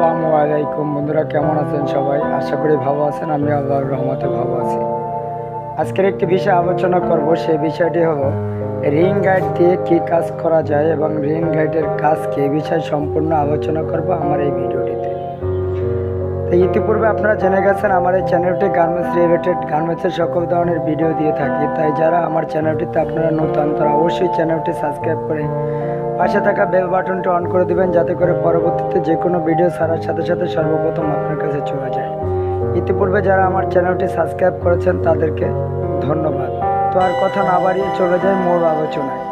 আসসালামু আলাইকুম। বন্ধুরা, কেমন আছেন সবাই? আশা করি ভালো আছেন। আমি আল্লাহর রহমতে ভালো আছি। আজকের একটি বিষয় আলোচনা করব। সেই বিষয়টি হলো, রিং গাইড দিয়ে কি কাজ করা যায় এবং রিং গাইডের কাজ কি? বিষয় সম্পূর্ণ আলোচনা করব। আমার এই ভিডিওটিতে তো ইতিপূর্বে আপনারা জেনে গেছেন, আমার এই চ্যানেলটি গার্মেন্টস রিলেটেড গার্মেন্টসের সকল ধরনের ভিডিও দিয়ে থাকি। তাই যারা আমার চ্যানেলটিতে আপনারা নতুন, তারা অবশ্যই চ্যানেলটি সাবস্ক্রাইব করে পাশে থাকা বেল বাটনটি অন করে দেবেন, যাতে করে পরবর্তীতে যে কোনো ভিডিও ছাড়ার সাথে সাথে সর্বপ্রথম আপনার কাছে চলে যায়। ইতিপূর্বে যারা আমার চ্যানেলটি সাবস্ক্রাইব করেছেন, তাদেরকে ধন্যবাদ। তো আর কথা না বাড়িয়ে চলে যায় মূল আলোচনায়।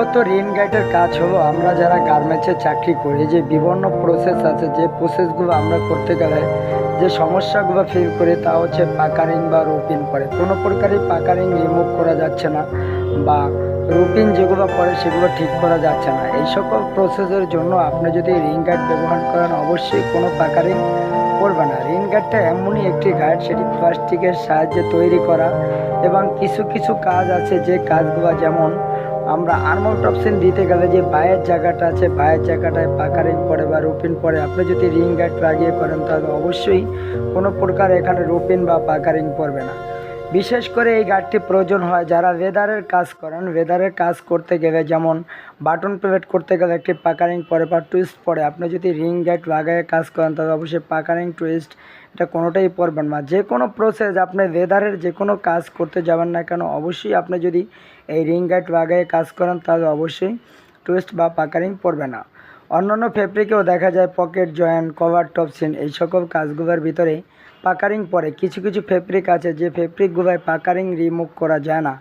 মূলত ঋণ গাইডের কাজ হলো আমরা যারা গার্মেন্টসে চাকরি করি, যে বিভিন্ন প্রসেস আছে, যে প্রসেসগুলো আমরা করতে গেলে যে সমস্যাগুলো ফিল করি তা হচ্ছে পাকারিং বা রুপিন পরে কোনো প্রকারই পাকারিং রিমুভ করা যাচ্ছে না বা রুটিন যেগুলো পড়ে সেগুলো ঠিক করা যাচ্ছে না। এই সকল প্রসেসের জন্য আপনি যদি রিং গার্ড ব্যবহার করেন, অবশ্যই কোনো পাকারিং করবে না। রিং গার্ডটা এমনই একটি গার্ড সেটি প্লাস্টিকের সাহায্যে তৈরি করা এবং কিছু কিছু কাজ আছে যে কাজগুলো যেমন আমরা আর্মল টপসিন দিতে গেলে যে বায়ের জায়গাটা আছে বায়ের জায়গাটায় পাকা রিং পড়ে বা রোপিন পরে, আপনি যদি রিং গাইড লাগিয়ে করেন, তাহলে অবশ্যই কোনো প্রকার এখানে রোপিন বা পাকা রিং পড়বে না। বিশেষ করে এই গার্ডটি প্রয়োজন হয় যারা ওয়েদারের কাজ করেন। ওয়েদারের কাজ করতে গেলে যেমন বাটন প্লেট করতে গেলে একটি পাকারিং পরে বা টুইস্ট পরে, আপনি যদি রিং গার্ড লাগায় কাজ করেন, তাহলে অবশ্যই পাকারিং টুইস্ট এটা কোনোটাই পড়বেন না। যে কোনো প্রসেস আপনি ওয়েদারের যে কোনো কাজ করতে যাবেন না কেন, অবশ্যই আপনি যদি এই রিং গার্ড লাগায় কাজ করেন, তাহলে অবশ্যই টুইস্ট বা পাকারিং পড়বে না। অন্যান্য ফেব্রিকেও দেখা যায় পকেট জয়েন্ট কভার টপসিন এই সকল কাজগুলোর ভিতরে পাকারিং পরে। কিছু কিছু ফেব্রিক আছে যে ফেব্রিকগুলোয় পাকারিং রিমুভ করা যায় না।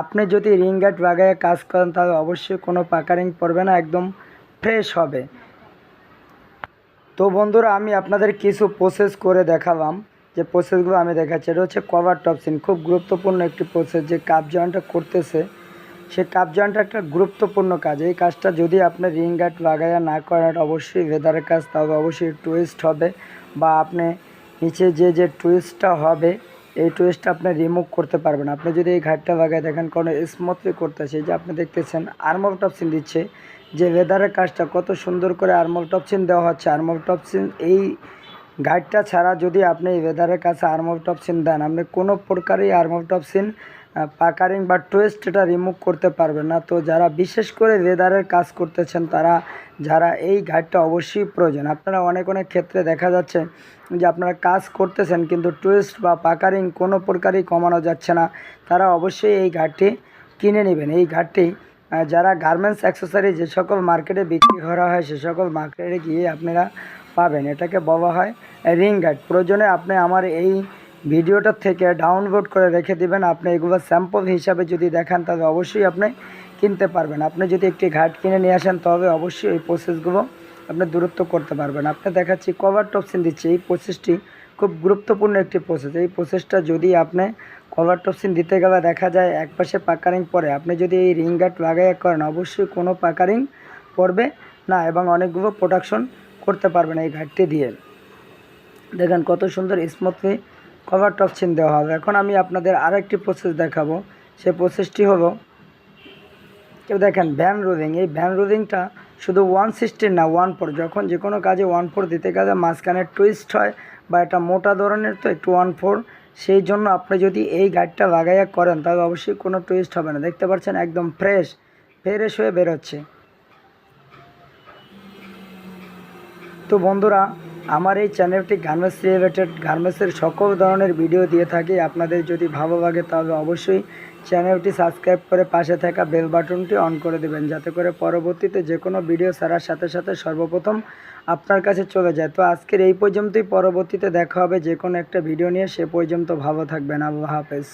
আপনি যদি রিং গার্ড লাগায় কাজ করেন, তাহলে অবশ্যই কোনো পাকারিং পড়বে না, একদম ফ্রেশ হবে। তো বন্ধুরা, আমি আপনাদের কিছু প্রসেস করে দেখালাম। যে প্রসেসগুলো আমি দেখাচ্ছি, এটা হচ্ছে কভার টপসিন খুব গুরুত্বপূর্ণ একটি প্রসেস যে কাপ জয়েন্টটা করতেছে। সে কাপ জয়েন্টটা একটা গুরুত্বপূর্ণ কাজ। এই কাজটা যদি আপনি রিং গার্ড লাগাইয়া না করেন অবশ্যই ভেদারের কাজ, তাহলে অবশ্যই টুইস্ট হবে বা আপনি নিচে যে যে টুইস্টটা হবে, এই টুইস্টটা আপনি রিমুভ করতে পারবেন। আপনি যদি এই ঘাটটা লাগাই দেখেন, কোনো স্মুথলি করতেছে যে আপনি দেখতেছেন আর্মল টপসিন দিচ্ছে, যে ওয়েদারের কাজটা কত সুন্দর করে আর্মল টপসিন দেওয়া হচ্ছে আর্মল টপসিন এই গাইডটা ছাড়া যদি আপনি ওয়েদারের কাছে আর্মল টপসিন দেন, আপনি কোনো প্রকারই আর্মল টপসিন পাকারিং বা টুয়েস্ট এটা রিমুভ করতে পারবেন না। তো যারা বিশেষ করে ওয়েদারের কাজ করতেছেন, তারা, যারা এই গাইডটা অবশ্যই প্রয়োজন। আপনারা অনেক অনেক ক্ষেত্রে দেখা যাচ্ছে যে আপনারা কাজ করতেছেন, কিন্তু টুয়েস্ট বা পাকারিং কোনো প্রকারই কমানো যাচ্ছে না। তারা অবশ্যই এই গাইডটি কিনে নেবেন। এই গাইডটি যারা গার্মেন্টস অ্যাক্সেসারি যে সকল মার্কেটে বিক্রি করা হয়, সে সকল মার্কেটে গিয়ে আপনারা পাবেন। এটাকে বলা হয় রিং গাইড প্রয়োজনে আপনি আমার এই ভিডিওটা থেকে ডাউনলোড করে রেখে দিবেন। আপনি এগুলো স্যাম্পল হিসাবে যদি দেখান, তাহলে অবশ্যই আপনি কিনতে পারবেন। আপনি যদি একটি ঘাট কিনে নিয়ে আসেন, তবে অবশ্যই এই প্রসেসগুলো আপনি দূরত্ব করতে পারবেন। আপনি দেখাচ্ছি কভার টপসিন দিচ্ছে। এই প্রসেসটি খুব গুরুত্বপূর্ণ একটি প্রসেস এই প্রসেসটা যদি আপনি কভার টপসিন দিতে গেলে দেখা যায় এক পাশে পাকারিং পরে আপনি যদি এই রিং গার্ড লাগাই করেন, অবশ্যই কোনো পাকারিং পড়বে না এবং অনেকগুলো প্রোডাকশন করতে পারবেন এই ঘাটটি দিয়ে। দেখেন কত সুন্দর স্মুথলি কভার টপ চিন দেওয়া হবে। এখন আমি আপনাদের আরেকটি প্রসেস দেখাবো। সে প্রসেসটি হলো কেউ দেখেন ভ্যান রোলিং এই ভ্যান রোলিংটা শুধু ওয়ান সিক্সটির না ওয়ান ফোর যখন যে কোনো কাজে ওয়ান ফোর দিতে গেলে মাঝখানে টুইস্ট হয় বা এটা মোটা ধরনের, তো একটু ওয়ান ফোর সেই জন্য আপনি যদি এই গাড়িটা লাগাইয়া করেন, তাহলে অবশ্যই কোনো টুইস্ট হবে না। দেখতে পাচ্ছেন একদম ফ্রেশ ফ্রেশ হয়ে বেরোচ্ছে। তো বন্ধুরা, আমার এই চ্যানেলটি গার্মেন্টস রিলেটেড গার্মেন্টসের সকল ধরনের ভিডিও দিয়ে থাকি। আপনাদের যদি ভালো লাগে, তাহলে অবশ্যই চ্যানেলটি সাবস্ক্রাইব করে পাশে থাকা বেল বাটনটি অন করে দেবেন, যাতে করে পরবর্তীতে যে কোনো ভিডিও ছাড়ার সাথে সাথে সর্বপ্রথম আপনার কাছে চলে যায়। তো আজকের এই পর্যন্তই, পরবর্তীতে দেখা হবে যে কোনো একটা ভিডিও নিয়ে। সে পর্যন্ত ভালো থাকবেন। আল্লাহ হাফেজ।